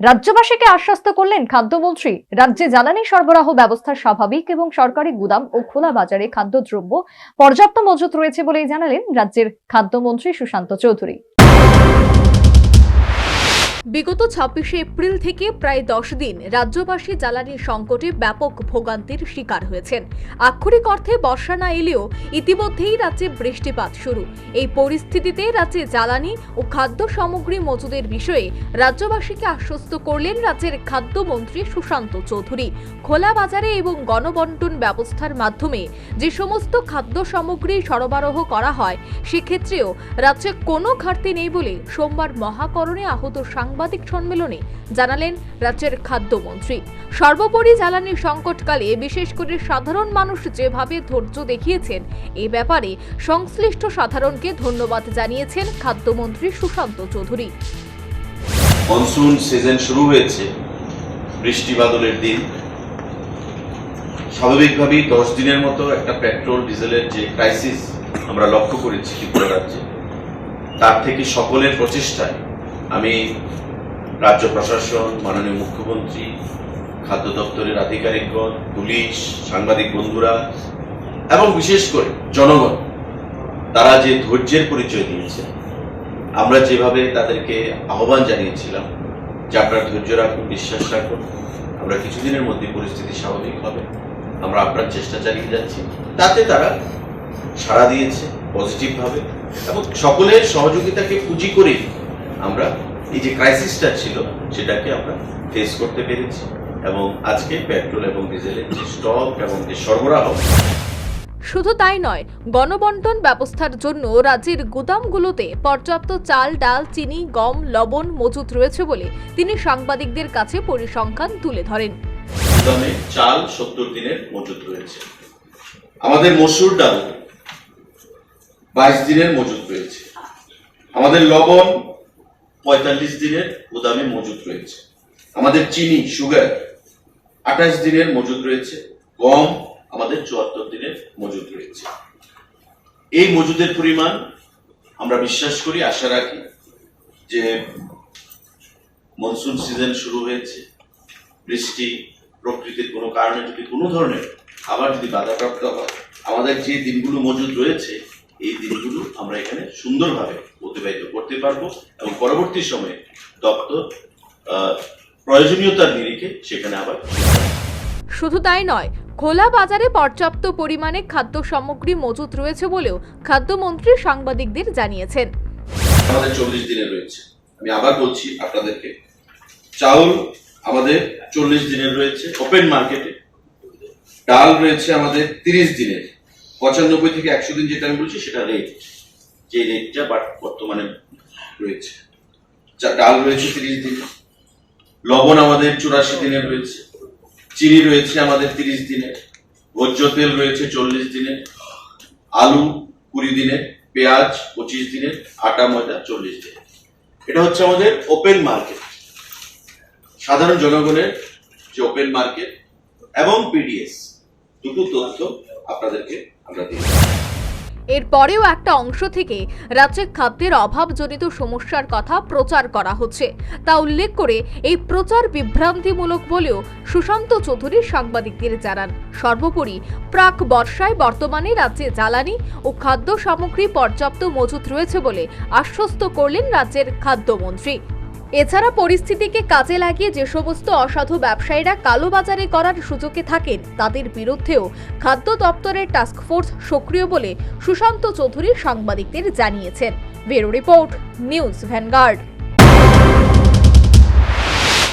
রাজ্যবাসীকে আশ্বস্ত করলেন খাদ্যমন্ত্রী। রাজ্যে জ্বালানি সরবরাহ ব্যবস্থা স্বাভাবিক এবং সরকারি গুদাম ও খোলা বাজারে খাদ্যদ্রব্য পর্যাপ্ত মজুত রয়েছে বলেই জানালেন রাজ্যের খাদ্যমন্ত্রী সুশান্ত চৌধুরী। বিগত ছাব্বিশে এপ্রিল থেকে প্রায় দশ দিন রাজ্যবাসী জ্বালানির সংকটে ব্যাপক ভোগান্তির শিকার হয়েছেন। আক্ষরিক অর্থে বর্ষা না এলেও ইতিমধ্যেই রাজ্যে বৃষ্টিপাত শুরু। এই পরিস্থিতিতে রাজ্যে জ্বালানি ও খাদ্য সামগ্রী মজুদের বিষয়ে রাজ্যবাসীকে আশ্বস্ত করলেন রাজ্যের খাদ্যমন্ত্রী সুশান্ত চৌধুরী। খোলা বাজারে এবং গণবন্টন ব্যবস্থার মাধ্যমে যে সমস্ত খাদ্য সামগ্রী সরবরাহ করা হয়, সেক্ষেত্রেও রাজ্যে কোনো ঘাটতি নেই বলে সোমবার মহাকরণে আহত সাংবাদিক সম্মেলনে জানালেন রাজ্যের খাদ্যমন্ত্রী। সর্বোপরি জ্বালানির সংকটকালে বিশেষ করে সাধারণ মানুষ যেভাবে ধৈর্য দেখিয়েছেন, এ ব্যাপারে সংশ্লিষ্ট সাধারণকে ধন্যবাদ জানিয়েছেন খাদ্যমন্ত্রী সুশান্ত চৌধুরী। মনসুন সিজন শুরু হয়েছে, বৃষ্টি বাদলের দিন। স্বাভাবিকভাবেই দশ দিনের মতো একটা পেট্রোল, ডিজেলের যে ক্রাইসিস আমরা লক্ষ্য করেছি ত্রিপুরা রাজ্যে, তার থেকে সকলের প্রচেষ্টায় আমি রাজ্য প্রশাসন, মাননীয় মুখ্যমন্ত্রী, খাদ্য দপ্তরের আধিকারিকগণ, পুলিশ, সাংবাদিক বন্ধুরা, এবং বিশেষ করে জনগণ, তারা যে ধৈর্যের পরিচয় দিয়েছে আমরা যেভাবে তাদেরকে আহ্বান জানিয়েছিলাম যে আপনারা ধৈর্য রাখুন, বিশ্বাস রাখুন, আমরা কিছুদিনের মধ্যে পরিস্থিতি স্বাভাবিক হবে, আমরা আপনার চেষ্টা চালিয়ে যাচ্ছি, তাতে তারা সাড়া দিয়েছে পজিটিভ ভাবে, এবং সকলের সহযোগিতাকে পুঁজি করেই আমরা এই যে ক্রাইসিসটা ছিল সেটাকে আমরা ফেস করতে পেরেছি এবং আজকে পেট্রোল এবং ডিজেলের যে স্টক এবং যে সরবরাহ শুধু তাই নয় গণবন্টন ব্যবস্থার জন্য রাজ্যের গুদামগুলোতে পর্যাপ্ত চাল ডাল চিনি গম লবণ মজুত রয়েছে বলে তিনি সাংবাদিকদের কাছে পরিসংখ্যান তুলে ধরেন। গুদামে চাল সত্তর দিনের মজুত রয়েছে। আমাদের মসুর ডাল বাইশ দিনের মজুত রয়েছে। আমাদের লবণ পঁয়তাল্লিশ দিনের গুদামে মজুত রয়েছে। আমাদের চিনি সুগার আঠাশ দিনের মজুত রয়েছে। গম আমাদের চুয়াত্তর দিনের মজুত রয়েছে। এই মজুদের পরিমাণ আমরা বিশ্বাস করি, আশা রাখি যে মনসুন সিজন শুরু হয়েছে। বৃষ্টি প্রকৃতির কোনো কারণে যদি কোনো ধরনের আবার যদি বাধাপ্রাপ্ত হয়, আমাদের যে দিনগুলো মজুদ রয়েছে, এই দিনগুলো আমরা এখানে সুন্দরভাবে অতিবাহিত করতে পারব এবং পরবর্তী সময়ে দপ্তর প্রয়োজনীয়তার নিরিখে সেখানে আবার শুধু তাই নয় খোলা বাজারে পর্যাপ্ত পরিমাণে খাদ্য সামগ্রী মজুত রয়েছে বলেও খাদ্যমন্ত্রী সাংবাদিকদের জানিয়েছেন। আমাদের চল্লিশ দিনে রয়েছে। আমি আবার বলছি আপনাদেরকে চাউল আমাদের চল্লিশ দিনের রয়েছে ওপেন মার্কেটে ডাল রয়েছে আমাদের তিরিশ দিনের। পঁচানব্বই থেকে একশো দিন যেটা আমি বলছি সেটা রেট যে রেটটা বর্তমানে রয়েছে। যা- ডাল রয়েছে তিরিশ দিনে। লবণ আমাদের চুরাশি দিনের রয়েছে। চিনি রয়েছে আমাদের তিরিশ দিনে। ভোজ্য তেল রয়েছে চল্লিশ দিনে। আলু কুড়ি দিনে। পেঁয়াজ পঁচিশ দিনের আটা ময়দা চল্লিশ দিনে। এটা হচ্ছে আমাদের ওপেন মার্কেট সাধারণ জনগণের যে ওপেন মার্কেট এবং পিডিএস দুটো তথ্য আপনাদেরকে আমরা দিই এরপরেও একটা অংশ থেকে রাজ্যে খাদ্যের অভাবজনিত সমস্যার কথা প্রচার করা হচ্ছে। তা উল্লেখ করে এই প্রচার বিভ্রান্তিমূলক বলেও সুশান্ত চৌধুরী সাংবাদিকদের জানান। সর্বোপরি প্রাক বর্ষায় বর্তমানে রাজ্যে জ্বালানি ও খাদ্য সামগ্রী পর্যাপ্ত মজুত রয়েছে বলে আশ্বস্ত করলেন রাজ্যের খাদ্যমন্ত্রী। এছাড়া পরিস্থিতিকে কাজে লাগিয়ে যে সমস্ত অসাধু ব্যবসায়ীরা কালোবাজারে করার সুযোগে থাকেন, তাদের বিরুদ্ধেও খাদ্য দপ্তরের টাস্কফোর্স সক্রিয় বলে সুশান্ত চৌধুরী সাংবাদিকদের জানিয়েছেন। Bureau report, news Vanguard.